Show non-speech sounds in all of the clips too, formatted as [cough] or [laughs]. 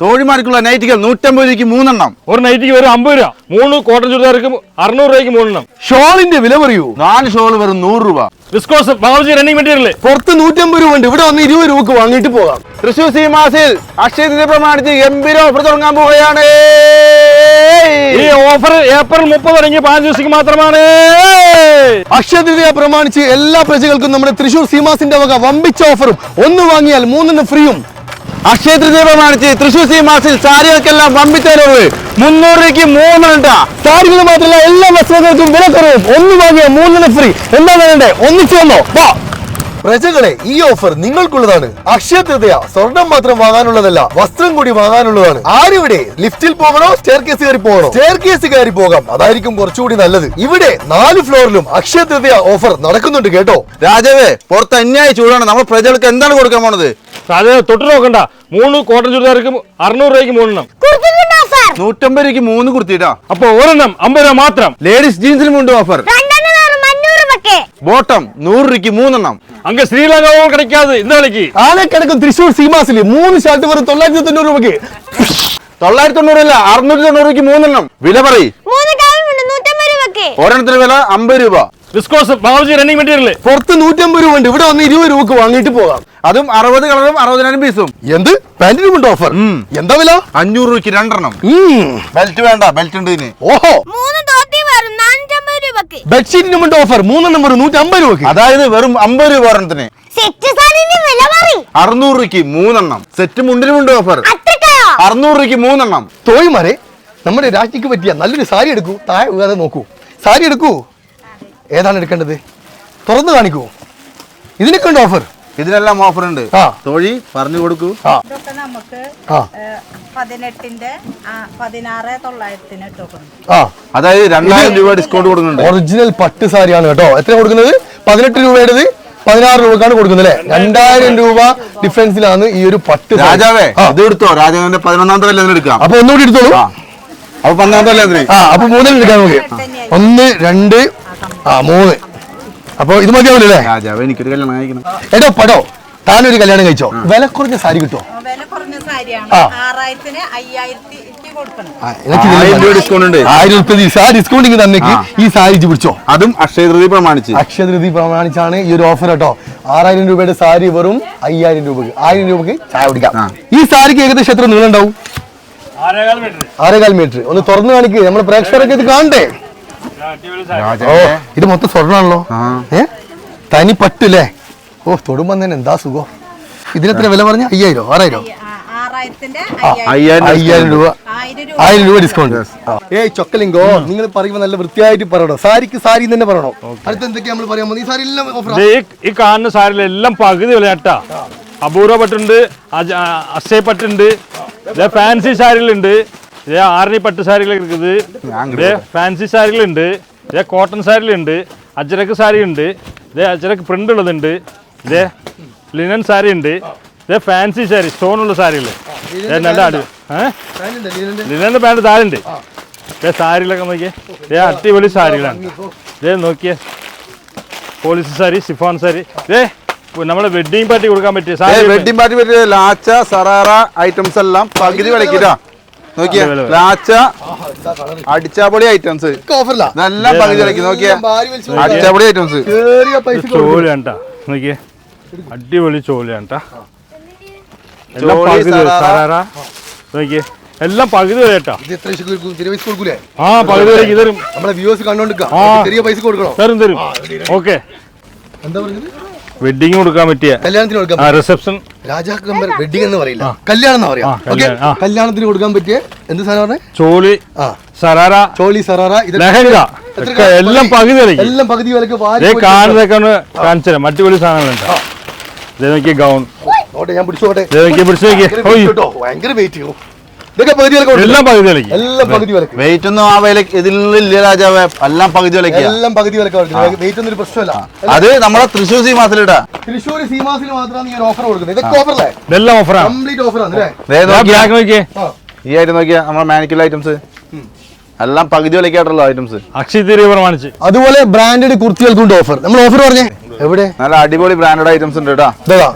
തോഴിമാർക്കുള്ള നൈറ്റികൾ നൂറ്റമ്പത് രൂപയ്ക്ക് മൂന്നെണ്ണം. ഒരു നൈറ്റിക്ക് വരും അമ്പത് രൂപ. മൂന്ന് കോട്ടൺ ചുരിദാർക്ക് അറുന്നൂറ് രൂപയ്ക്ക് മൂന്നെണ്ണം. ഷോളിന്റെ വില പറയൂ. നാല് ഷോൾ വെറും നൂറ് രൂപ. വിസ്കോസ് റണ്ണിംഗ് മെറ്റീരിയൽ പുറത്ത് നൂറ്റമ്പത് രൂപ ഉണ്ട്. ഇവിടെ വന്ന് ഇരുപത് രൂപക്ക് വാങ്ങിയിട്ട് പോകാം. തൃശൂർ സീമാസിൽ അക്ഷയ തൃതീയ പ്രമാണിച്ച് ഗംഭീര ഓഫർ തുടങ്ങാൻ പോവുകയാണ്. ഈ ഓഫർ ഏപ്രിൽ മുപ്പത് തുടങ്ങി പതിനഞ്ച് ദിവസത്തേക്ക് മാത്രമാണ്. അക്ഷയ തൃതീയ പ്രമാണിച്ച് എല്ലാ പ്രജകൾക്കും നമ്മുടെ തൃശൂർ സീമാസിന്റെ വക വമ്പിച്ച ഓഫറും ഒന്ന് വാങ്ങിയാൽ മൂന്നെണ്ണം ഫ്രീയും അക്ഷയ ദീപം കാണിച്ച് തൃശൂർ സി മാസിൽ സാരികൾക്കെല്ലാം വമ്പിച്ചേരവ് മുന്നൂറ് രൂപയ്ക്ക് മൂന്നെണ്ണ സാരികൾ മാത്രമല്ല എല്ലാ വസ്ത്രങ്ങൾക്കും വില കുറവും. ഒന്ന് വാങ്ങിയ മൂന്നെണ്ണ ഫ്രീ എന്താ വേണ്ടേ ഒന്നിച്ചു വന്നോ. വാ. പ്രജകളെ ഈ ഓഫർ നിങ്ങൾക്കുള്ളതാണ്. അക്ഷയ തൃതീയ സ്വർണം മാത്രം വാങ്ങാനുള്ളതല്ല വസ്ത്രം കൂടി വാങ്ങാനുള്ളതാണ്. ആരിവിടെ? ലിഫ്റ്റിൽ പോകണോ? സ്റ്റെയർ കേസ് കയറി പോകണോ? സ്റ്റെയർ കേസ് കയറി പോകാം. അതായിരിക്കും കുറച്ചുകൂടി നല്ലത്. ഇവിടെ നാല് ഫ്ലോറിലും അക്ഷയ തൃതീയ ഓഫർ നടക്കുന്നുണ്ട് കേട്ടോ. രാജവേ പുറത്ത് അന്യായ ചൂടാണ്. നമ്മൾ പ്രജകൾക്ക് എന്താണ് കൊടുക്കാൻ പോണത്? അത് തൊട്ട് നോക്കണ്ട. മൂന്ന് കോട്ടൺ ചുരിദാർക്ക് അറുന്നൂറ് രൂപയ്ക്ക് മൂന്നെണ്ണം. നൂറ്റമ്പത് രൂപയ്ക്ക് മൂന്ന് കുർത്തിട്ടാ അപ്പൊ ഒരെണ്ണം അമ്പത് രൂപ മാത്രം. ലേഡീസ് ജീൻസിനും ഉണ്ട് ഓഫർ ബോട്ടം നൂറ് രൂപയ്ക്ക് മൂന്നെണ്ണം. അങ്ങ് ശ്രീലങ്ക കിടക്കാതെ ഇന്ന് കളിക്ക്. ആനക്കിടക്കും തൃശ്ശൂർ സീമാസിൽ മൂന്ന് ഷർട്ട് വെറും തൊള്ളായിരത്തി തൊണ്ണൂറ് രൂപയ്ക്ക്. തൊള്ളായിരത്തി തൊണ്ണൂറല്ല അറുന്നൂറ്റി തൊണ്ണൂറ് രൂപയ്ക്ക് മൂന്നെണ്ണം. വില പറയും. ഒരെണ്ണത്തിന് വില അമ്പത് രൂപ. വിസ്കോസ് ബാബുജി റണ്ണിങ് മെറ്റീരിയൽ പുറത്ത് നൂറ്റമ്പത് രൂപ ഉണ്ട് ഇവിടെ വന്ന് ഇരുപത് രൂപക്ക് വാങ്ങിയിട്ട് പോകാം. അതും അറുപത് കളറും അറുപതിനായിരം പീസും എന്ത്? പാന്റിനും ഉണ്ട് ഓഫർ എന്താ വില? അഞ്ഞൂറ് രൂപയ്ക്ക് രണ്ടെണ്ണം. ബെൽറ്റ് വേണ്ട. ബെൽറ്റ് ഉണ്ട് ഇതിന് ഓഹോ. മൂന്ന് ബെഡ്ഷീറ്റിനും ഉണ്ട് ഓഫർ നൂറ്റമ്പത് രൂപക്ക്. അതായത് വെറും അമ്പത് രൂപ ഒരെണ്ണത്തിന്. അറുന്നൂറ് രൂപയ്ക്ക് മൂന്നെണ്ണം. സെറ്റ് മുണ്ടിനുമുണ്ട് ഓഫർ അത്രക്കയോ അറുന്നൂറ് രൂപയ്ക്ക് മൂന്നെണ്ണം. തോഴിമാരെ നമ്മുടെ രാജ്ഞിക്ക് പറ്റിയ നല്ലൊരു സാരി എടുക്കൂ. താഴെ വീഴാതെ നോക്കൂ. സാരി എടുക്കൂ. ഏതാണ് എടുക്കേണ്ടത്? തുറന്നു കാണിക്കൂ. ഇതിനൊക്കെ ഉണ്ട് ഓഫർ ഇതിനെല്ലാം ഓഫർ ഉണ്ട് ആ. തൊഴി പറഞ്ഞു കൊടുക്കൂ. ഇതൊക്കെ നമുക്ക് പതിനെട്ടിന്റെ പതിനാറ് തൊള്ളായിരത്തിന് ആ. അതായത് രണ്ടായിരം രൂപ ഡിസ്കൗണ്ട് കൊടുക്കുന്നുണ്ട്. ഒറിജിനൽ പട്ട് സാരിയാണ് കേട്ടോ. എത്ര കൊടുക്കുന്നത്? പതിനെട്ട് രൂപയുടേത് പതിനാറ് രൂപക്കാണ് കൊടുക്കുന്നത് അല്ലേ? രണ്ടായിരം രൂപ. ഡിഫറൻസിലാണ് ഈ ഒരു പട്ട്. രാജാവേ അത് ഇത് എടുത്തോ? രാജാവിന്റെ പതിനൊന്നാം കല്യാണം എടുക്കാം. അപ്പൊ ഒന്നുകൂടി എടുത്തോളൂ. അപ്പൊ പന്ത്രണ്ടാം കല്യാണത്തിന് ആ അപ്പൊ മൂന്നെണ്ണം എടുക്കാൻ നമുക്ക്. ഒന്ന് രണ്ട് ആ മൂന്ന്. അപ്പൊ ഇത് മതിയാവില്ലേ രാജാവ് എനിക്കൊരു കല്യാണം കഴിക്കണം. എടോ പടോ. താനൊരു കല്യാണം കഴിച്ചോ? വില കുറഞ്ഞ സാരി കിട്ടോ? വില കുറഞ്ഞ സാരിയാണ്. ആ. ആറായിരത്തിന് കൊടുക്കണം. ആയിരം രൂപ ഡിസ്കൗണ്ട് ഉണ്ട്. ആയിരം ഉറുപ്പ്യ ഡിസ്കൗണ്ടിങ് തന്നേക്ക് ഈ സാരി പിടിച്ചോ? അതും അക്ഷയതൃതി പ്രമാണിച്ച്. അക്ഷയതൃതി പ്രമാണിച്ചാണ് ഈ ഒരു ഓഫർ കേട്ടോ. ആറായിരം രൂപയുടെ സാരി വെറും അയ്യായിരം രൂപക്ക്. ആയിരം രൂപക്ക് ചായ കുടിക്കാം. ഈ സാരിക്ക് ഏകദേശം എത്ര നീളം ഉണ്ടാവും? ആരേകാൽ മീറ്റർ. ആറേകാൽ മീറ്റർ. ഒന്ന് തുറന്നു കാണിക്കേ. നമ്മുടെ പ്രേക്ഷകരൊക്കെ ഇത് കാണണ്ടേ? ഓ ഇത് മൊത്തം സ്വർണാണല്ലോ. ഏ? തനി പറ്റൂലേ ഓ തൊടുമ്പോ തന്നെ എന്താ സുഖം? ഇതിനെത്ര വില പറഞ്ഞ? അയ്യായിരോ ആറായിരോ. അയ്യായിരം. രൂപ. ആയിരം രൂപ. ഡിസ്കൗണ്ട് ഏയ് ചൊക്കലിംഗോ നിങ്ങൾ പറയുമ്പോ നല്ല വൃത്തിയായിട്ട് പറയണോ. സാരിക്ക് സാരി തന്നെ പറയണോ. അടുത്ത് എന്തൊക്കെയാ നമ്മൾ പറയാൻ പോകുന്നത്? ഈ സാരി എല്ലാം ഓഫർ ഈ- കാണുന്ന സാരിലെല്ലാം പകുതി വില കേട്ടാ അപൂർവ പട്ടുണ്ട് ആ, പട്ടുണ്ട് ഫാൻസി സാരികളുണ്ട്. ഇതേ ആരണി പട്ട് സാരികൾ இருக்குது ഇതേ ഫാൻസി സാരികളുണ്ട് ഇതേ കോട്ടൺ സാരികളുണ്ട് അജരക്ക് സാരി ഉണ്ട് ഇതേ അജരക്ക് പ്രിന്റ് ഉള്ളതുണ്ട് ഇതേ ലിനൻ സാരി ഉണ്ട് ഇതേ ഫാൻസി സാരി സ്റ്റോൺ ഉള്ള സാരികൾ ഇതേ നല്ല അടി ഏഹ് ലിനന്റെ പാൻറ് താഴെ ഉണ്ട് ഇതേ സാരികളൊക്കെ നോക്കിയേ ഇതേ അടിപൊളി സാരികളാണ് ഇതേ നോക്കിയേ പോളിസി സാരി സിഫോൺ സാരി ഏ നമ്മളെ വെഡിങ് പാർട്ടി കൊടുക്കാൻ പറ്റിയ സാരി വെഡിങ് പാർട്ടി പറ്റിയ ലാച്ച സറാറ ഐറ്റംസ് എല്ലാം പകുതി വിലക്കിട്ടാ നോക്കിയ. ലാച്ച അടിച്ചാപ്പൊളി ഐറ്റംസ് നല്ല പകുതി കളിക്കും നോക്കിയ. അടിച്ചാപൊളി ഐറ്റംസ് ട്ടാ. നോക്കിയേ. അടിപൊളി ചോലയാണ് ട്ടാ. എല്ലാം ചോലി, പകുതി നോക്കിയേ. എല്ലാം പകുതി ആ പകുതി തരും. നമ്മളെ കണ്ടോണ്ടിരിക്കാം. പൈസ കൊടുക്കണോ? തരും തരും. ഓക്കെ. എന്താ പറഞ്ഞത്? വെഡിങ് കൊടുക്കാൻ പറ്റിയ കല്യാണത്തിന് കൊടുക്കാം ആ രാജാക്കമ്പർ വെഡിങ് എന്ന് പറയില്ല. കല്യാണം എന്ന് പറയാം. ഓക്കെ? കല്യാണത്തിന് കൊടുക്കാൻ പറ്റിയ എന്ത് സാധനം പറഞ്ഞേ? ചോളി ആ. സറാറ ചോളി സറാറ ഇത് ലെഹങ്ക എല്ലാം പകുതി വിലക്ക് എല്ലാം പകുതി വിലക്ക് കാണുന്നതൊക്കെ ഒന്ന് കാണിച്ചു തരാം അടിപൊളി സാധനങ്ങളുണ്ട് ഇതേ നോക്കിയ ഗൗൺ. ഞാൻ പിടിച്ചോട്ടെ. ഇതേ നോക്കിയ ഭയങ്കര വെയിറ്റ് ചെയ്യും ഇതൊക്കെ പകുതി വിലക്ക് കൊടുക്കും. എല്ലാം പകുതി വിലക്ക്. എല്ലാം പകുതി വിലക്ക്. വെയിറ്റ് ഒന്നും ആ വില ഇതിൽ ഇല്ല രാജാവേ. എല്ലാം പകുതി എല്ലാം പകുതി വിലക്ക് വെയിറ്റ് ഒന്നും ഒരു പ്രശ്നമല്ല അത് നമ്മളെ തൃശ്ശൂർ സീമാസിൽ മാസത്തിലിടാ തൃശ്ശൂർ സീമാസിൽ മാത്രമാണ് ഈ ഓഫർ കൊടുക്കുന്നത്. ഇതൊക്കെ ഓഫറല്ലേ ഇതെല്ലാം ഓഫറാണ് കംപ്ലീറ്റ് ഓഫറാണ് നോക്കിയേ. ആ. ഈ ആയിട്ട് നോക്കിയ നമ്മളെ മാനിക്കുള്ള ഐറ്റംസ് എല്ലാം പകുതി വിലക്കായിട്ടുള്ള ഐറ്റംസ് അക്ഷയ തീരെ പ്രമാണിച്ച് അതുപോലെ ബ്രാൻഡഡ് കുർത്തികൾക്കുണ്ട് ഓഫർ നമ്മൾ ഓഫർ പറഞ്ഞേ. എവിടെ? നല്ല അടിപൊളി ബ്രാൻഡഡ് ഐറ്റംസ് ഉണ്ട് കേട്ടോ.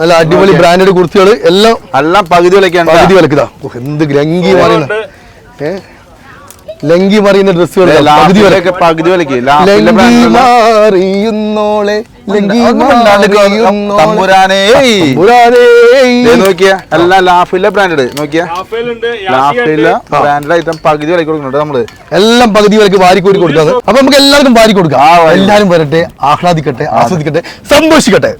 നല്ല അടിപൊളി ബ്രാൻഡഡ് കുർത്തികൾ എല്ലാം എല്ലാം പകുതി വിലക്കാണ് പകുതി വിലക്കുതാ എന്ത് ലങ്കി മറിയുന്ന. ലങ്കി മറിയുന്ന ഡ്രസ്സുകൾ പകുതി വിലക്ക് പകുതി വിലക്ക് ലങ്കി മാറിയുന്നോളെ. ലങ്കി മാറിയുന്നോളെ തമ്പുരാനേ. തമ്പുരാനേ. ദേ നോക്കിയേ എല്ലാം ലാഫിലെ ബ്രാൻഡഡ് നോക്കിയേ. ഹാഫേലുണ്ട് ലാഫിലെ ബ്രാൻഡഡ് ഐറ്റം പകുതി വിലക്ക് കൊടുക്കുന്നുണ്ട് നമ്മൾ. എല്ലാം പകുതി വിലക്ക് വാരിക്കോരി കൊടുക്കാതെ അപ്പൊ നമുക്ക് എല്ലാവർക്കും വാരി കൊടുക്കാം. എല്ലാരും വരട്ടെ ആഹ്ലാദിക്കട്ടെ ആസ്വദിക്കട്ടെ സന്തോഷിക്കട്ടെ.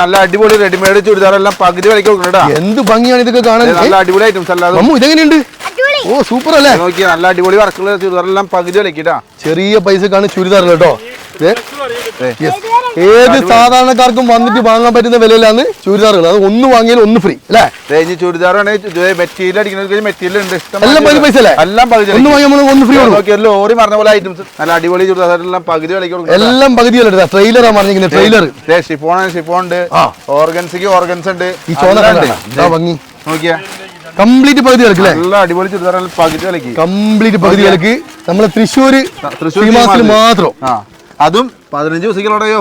നല്ല അടിപൊളി റെഡിമെയ്ഡ് ചുരിദാർ എല്ലാം പകുതി വിലക്ക് കൊടുക്കുന്നുണ്ട് എന്ത് ഭംഗിയാണ് ഇതൊക്കെ കാണാൻ? നല്ല അടിപൊളി ഐറ്റംസ് അല്ലാതെ ഇതെങ്ങനെയുണ്ട്? ഓ സൂപ്പർ അല്ലേ നോക്കി നല്ല അടിപൊളി വർക്കുള്ള ചുരിദാറെല്ലാം പകുതി വിലക്കിട്ടാ. ചെറിയ പൈസക്കാണ് ചുരിദാർ കേട്ടോ. ഏത് സാധാരണക്കാർക്കും വന്നിട്ട് വാങ്ങാൻ പറ്റുന്ന വിലയിലാണ് ചുരിദാറുകൾ അത് ഒന്ന് വാങ്ങിയാൽ ഒന്ന് ഫ്രീ അല്ലേ? ചുരിദാർ മെറ്റീരിയൽ അടിക്കുന്ന മെറ്റീരിയൽ ഉണ്ട്. എല്ലാം പകുതി പൈസ അല്ലേ എല്ലാം പകുതി ഒന്ന് വാങ്ങിയാൽ ഒന്ന് ഫ്രീ ലോറി പറഞ്ഞ പോലെ ഐറ്റംസ് നല്ല അടിപൊളി എല്ലാം പകുതി വിലക്ക് കൊടുക്കും എല്ലാം പകുതി വില ട്രെയിലറാ പറഞ്ഞിരിക്കുന്നത് ട്രെയിലർ ഷിഫോൺ ഷിഫോൺ ഉണ്ട്. ആ. ഓർഗൻസിക്ക് ഓർഗൻസ് ഉണ്ട്. ഈ. ഇതാ ഭംഗി നോക്കിയാ. കംപ്ലീറ്റ് പകുതി വിലക്ക് നല്ല അടിപൊളി ചുരിദാർ എല്ലാം പകുതി വിലക്ക്. കംപ്ലീറ്റ് പകുതി വിലക്ക്. നമ്മളെ തൃശ്ശൂര് തൃശ്ശൂർ മാത്രം. അതും പതിനഞ്ച്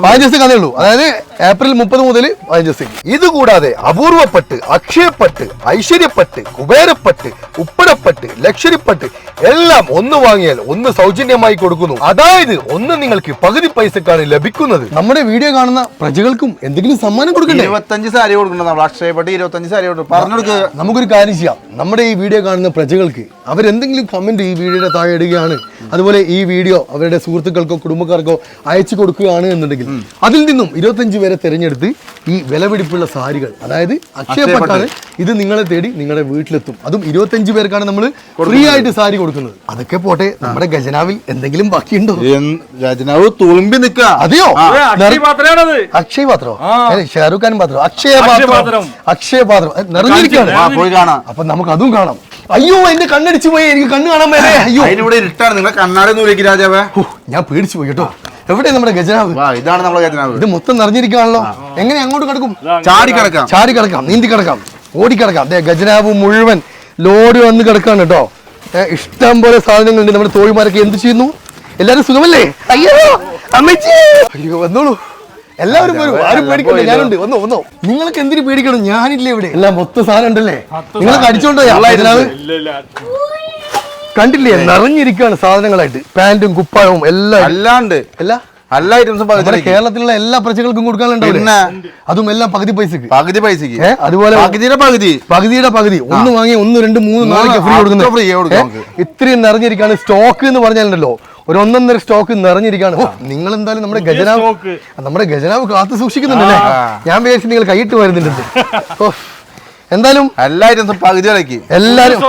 പതിനഞ്ച് ദിവസം ഉള്ളൂ. അതായത് ഏപ്രിൽ മുപ്പത് മുതൽ പതിനഞ്ച് ദിവസത്തേക്ക്. ഇത് കൂടാതെ അപൂർവപ്പെട്ട് അക്ഷയപ്പെട്ട് ഐശ്വര്യപ്പെട്ട് കുബേരപ്പെട്ട് ഉപ്പടപ്പെട്ട് ലക്ഷരിപ്പെട്ട് എല്ലാം ഒന്ന് വാങ്ങിയാൽ ഒന്ന് സൗജന്യമായി കൊടുക്കുന്നു. അതായത് ഒന്ന് നിങ്ങൾക്ക് പകുതി പൈസക്കാണ് ലഭിക്കുന്നത്. നമ്മുടെ വീഡിയോ കാണുന്ന പ്രജകൾക്കും എന്തെങ്കിലും സമ്മാനം കൊടുക്കണ്ടേ? ഇരുപത്തഞ്ച് സാരി കൊടുക്കണം നമ്മൾ. അക്ഷയപ്പെട്ട് ഇരുപത്തഞ്ച് സാരി കൊടുക്കും. പറഞ്ഞു കൊടുക്കുക നമുക്കൊരു കാര്യം ചെയ്യാം. നമ്മുടെ ഈ വീഡിയോ കാണുന്ന പ്രജകൾക്ക് അവരെന്തെങ്കിലും കമന്റ് ഈ വീഡിയോയുടെ താഴെ ഇടുകയാണ്. അതുപോലെ ഈ വീഡിയോ അവരുടെ സുഹൃത്തുക്കൾക്കോ കുടുംബക്കാർക്കോ അയച്ചു കൊടുക്കുകയാണ് എന്നുണ്ടെങ്കിൽ അതിൽ നിന്നും ഇരുപത്തഞ്ച് പേരെ തിരഞ്ഞെടുത്ത് ഈ വിലപിടിപ്പുള്ള സാരികൾ അതായത് അക്ഷയപ്പെട്ടാണ് ഇത് നിങ്ങളെ തേടി നിങ്ങളുടെ വീട്ടിലെത്തും. അതും ഇരുപത്തഞ്ച് പേർക്കാണ് നമ്മൾ ഫ്രീ ആയിട്ട് സാരി കൊടുക്കുന്നത്. അതൊക്കെ പോട്ടെ നമ്മുടെ ഖജനാവിൽ എന്തെങ്കിലും ബാക്കിയുണ്ടോ? രാജനാവ് തുളുമ്പി നിൽക്കുക. അതെയോ? അക്ഷയ പാത്രോ? ഷാറുഖ് ഷാരൂഖ് ഖാൻ പാത്രം? അക്ഷയ അക്ഷയ പാത്രം. അക്ഷയ പാത്രം. നിറഞ്ഞിരിക്കുകയാണ്. അപ്പൊ നമുക്ക് അതും കാണാം. അയ്യോ എന്റെ കണ്ണടിച്ചു പോയി. എനിക്ക് കണ്ണ് കാണാൻ മേലെ. അയ്യോ. ഇവിടെ ഇരുട്ടാണ്. നിങ്ങളെ കണ്ണാടി നൂലേക്ക് രാജാവേ. ഞാൻ പേടിച്ചു പോയി കേട്ടോ. എവിടെ നമ്മുടെ ഗജനാവ്? വാ ഇതാണ് നമ്മുടെ ഗജനാവ്. ഇത് മൊത്തം നിറഞ്ഞിരിക്കുകയാണല്ലോ എങ്ങനെ അങ്ങോട്ട് കിടക്കും? ചാടി കിടക്കാം. ചാടി കിടക്കാം നീന്തി കിടക്കാം ഓടി കിടക്കാം. ദേ ഖജനാവ് മുഴുവൻ ലോഡ് വന്ന് കിടക്കാണ് കേട്ടോ. ഇഷ്ടം പോലെ സാധനങ്ങളുണ്ട്. നമ്മുടെ തോഴിമാരൊക്കെ എന്ത് ചെയ്യുന്നു? എല്ലാരും സുഖമല്ലേ? അയ്യോ അമ്മച്ചി! അയ്യോ വന്നോളൂ. എല്ലാവരും വരും. ആരും പേടിക്കണ്ട. ഞാനുണ്ട്. വന്നോ വന്നോ. നിങ്ങൾക്ക് എന്തിനു പേടിക്കണം? ഞാനില്ലേ ഇവിടെ. എല്ലാം മൊത്തം സാധനം ഉണ്ടല്ലേ നിങ്ങളൊക്കെ അടിച്ചോണ്ടോ ഖജനാവ് ഇല്ല ഇല്ല. കണ്ടില്ലേ? നിറഞ്ഞിരിക്കുകയാണ് സാധനങ്ങളായിട്ട്. പാന്റും കുപ്പായവും എല്ലാം. അല്ലാണ്ട്. എല്ലാ എല്ലാ ഐറ്റംസും നമ്മുടെ കേരളത്തിലുള്ള എല്ലാ പ്രജകൾക്കും കൊടുക്കാനുണ്ടാവില്ല അതും എല്ലാം പകുതി പൈസക്ക്. പകുതി പൈസക്ക്. അതുപോലെ പകുതിയുടെ പകുതി. പകുതിയുടെ പകുതി. ഒന്ന് വാങ്ങി ഒന്ന് രണ്ട് മൂന്ന് നാല് ഫ്രീ കൊടുക്കുന്നു. കൊടുക്കുന്നത് നമുക്ക്. ഇത്രയും നിറഞ്ഞിരിക്കാണ് സ്റ്റോക്ക് എന്ന് പറഞ്ഞാലുണ്ടല്ലോ. ഒരു ഒന്നൊന്നര സ്റ്റോക്ക് നിറഞ്ഞിരിക്കാണ് നിങ്ങൾ എന്തായാലും നമ്മുടെ ഗജനാവ് സ്റ്റോക്ക്. നമ്മുടെ ഗജനാവ് കാത്തു സൂക്ഷിക്കുന്നുണ്ടല്ലേ? ഞാൻ വിചാരിച്ചു നിങ്ങൾ കൈയിട്ട് വരുന്നുണ്ട്. [laughs] ഓ, എന്തായാലും എല്ലാരും ഐറ്റംസും പകുതി വിലക്ക് എല്ലാരും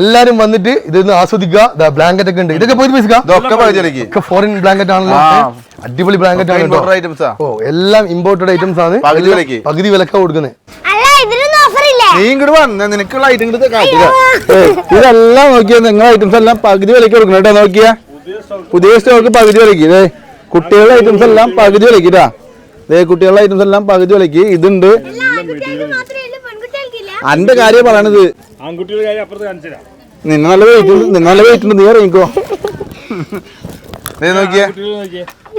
എല്ലാരും വന്നിട്ട് ഇതൊന്ന് ആസ്വദിക്കുക. ബ്ലാങ്കറ്റ് ഒക്കെ ഉണ്ട്. ഇതൊക്കെ പോയി പൈസ ഫോറിൻ ബ്ലാങ്കറ്റ് ആണല്ലോ. അടിപൊളി ബ്ലാങ്കറ്റ് ആണ് ഓ എല്ലാം ഇമ്പോർട്ടഡ് ഐറ്റംസ് ആണ്. പകുതി വിലക്ക്. പകുതി വിലക്ക കൊടുക്കുന്നത് അല്ല ഇതിനൊന്നും ഓഫർ ഇല്ലേ. നീ ഇങ്ങോട്ട് വന്ന നിനക്കുള്ള ഐറ്റം ഇങ്ങോട്ട് കാട്ടില്ല ഇതെല്ലാം നോക്കിയാ നിങ്ങളെ ഐറ്റംസ് എല്ലാം പകുതി വിലക്ക് കൊടുക്കണം കേട്ടോ നോക്കിയാ? പുതിയ സ്റ്റോക്ക് പകുതി വിലക്ക്. ഇതേ കുട്ടികളുടെ ഐറ്റംസ് എല്ലാം പകുതി വിലക്കിട്ടാ ഇതേ ദേ കുട്ടികളുടെ ഐറ്റംസ് എല്ലാം പകുതി വിലക്ക്. ഇതുണ്ട്. അന്റെ കാര്യം പറയണത്. ആൺകുട്ടികളുടെ കാര്യം അപ്പുറത്ത് നിന്നെ നല്ല വെയിറ്റ് ഉണ്ട് നിന്നെ നല്ല വെയിറ്റ് ഉണ്ട് നീ ഇറങ്ങിക്കോ. ദേ നോക്കിയേ.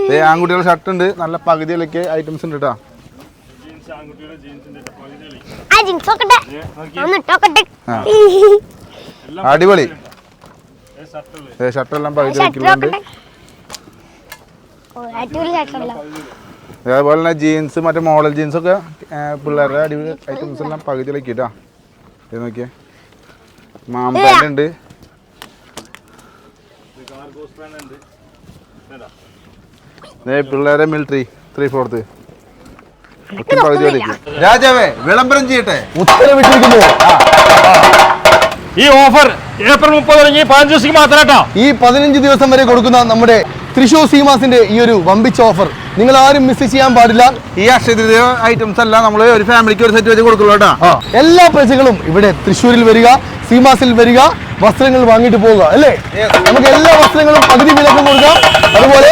ദേ ആൺകുട്ടികളുടെ ഷർട്ട് ഉണ്ട് നല്ല പകുതിയിലൊക്കെ ഐറ്റംസ് ഉണ്ട് കേട്ടോ ആൺകുട്ടിയുടെ അടിപൊളി. ഷർട്ടെല്ലാം ദേ ഷർട്ട് എല്ലാം പകുതി അടിപൊളി ഷർട്ടല്ലോ അതേപോലെ തന്നെ ജീൻസ് മറ്റേ മോഡൽ ജീൻസ് ഒക്കെ ആ, പിള്ളേരുടെ അടിപൊളി ഐറ്റംസ് എല്ലാം പകുതി വിലക്ക് കേട്ടോ ഇത് നോക്കിയേ. മാമ്പാന്റ് ഉണ്ട്. പിള്ളേരെ മിലിറ്ററി ത്രീ ഫോർത്ത് ഒക്കെ പകുതി വിലക്ക് രാജാവേ വിളംബരം ചെയ്യട്ടെ. ഉത്തരവിട്ടിരിക്കുന്നു ഈ ഓഫർ ഏപ്രിൽ മുപ്പത് തുടങ്ങി പതിനഞ്ച് ദിവസം മാത്രം ഈ പതിനഞ്ച് ദിവസം വരെ കൊടുക്കുന്ന നമ്മുടെ തൃശൂർ സീമാസിന്റെ ഈ ഒരു വമ്പിച്ച ഓഫർ നിങ്ങൾ ആരും മിസ് ചെയ്യാൻ പാടില്ല. ഈ അക്ഷയ ഐറ്റംസ് എല്ലാം നമ്മൾ ഒരു ഫാമിലിക്ക് ഒരു സെറ്റ് വെച്ച് കൊടുക്കുള്ളൂ കേട്ടോ. എല്ലാ പ്രജകളും ഇവിടെ തൃശ്ശൂരിൽ വരിക സീമാസിൽ വരിക വസ്ത്രങ്ങൾ വാങ്ങിയിട്ട് പോവുക അല്ലേ? നമുക്ക് എല്ലാ വസ്ത്രങ്ങളും പകുതി വിലക്കും കൊടുക്കാം. അതുപോലെ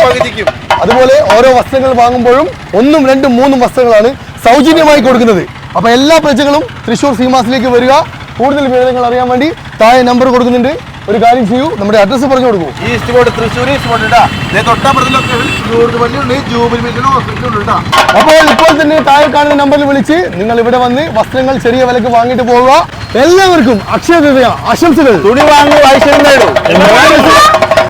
അതുപോലെ ഓരോ വസ്ത്രങ്ങൾ വാങ്ങുമ്പോഴും ഒന്നും രണ്ടും മൂന്നും വസ്ത്രങ്ങളാണ് സൗജന്യമായി കൊടുക്കുന്നത്. അപ്പൊ എല്ലാ പ്രജകളും തൃശ്ശൂർ സീമാസിലേക്ക് വരിക. കൂടുതൽ വിവരങ്ങൾ അറിയാൻ വേണ്ടി താഴെ നമ്പർ കൊടുക്കുന്നുണ്ട്. ഒരു കാര്യം ചെയ്യൂ നമ്മുടെ അഡ്രസ്സ് പറഞ്ഞു കൊടുക്കൂ. ഈസ്റ്റ് ബോർഡ് തൃശ്ശൂർ ഈസ്റ്റ് അപ്പോൾ ഇപ്പോൾ തന്നെ താഴെ കാണുന്ന നമ്പറിൽ വിളിച്ച് നിങ്ങൾ ഇവിടെ വന്ന് വസ്ത്രങ്ങൾ ചെറിയ വിലക്ക് വാങ്ങിയിട്ട് പോവുക. എല്ലാവർക്കും അക്ഷയ ആശംസകൾ. തുണി വാങ്ങി വായിച്ചു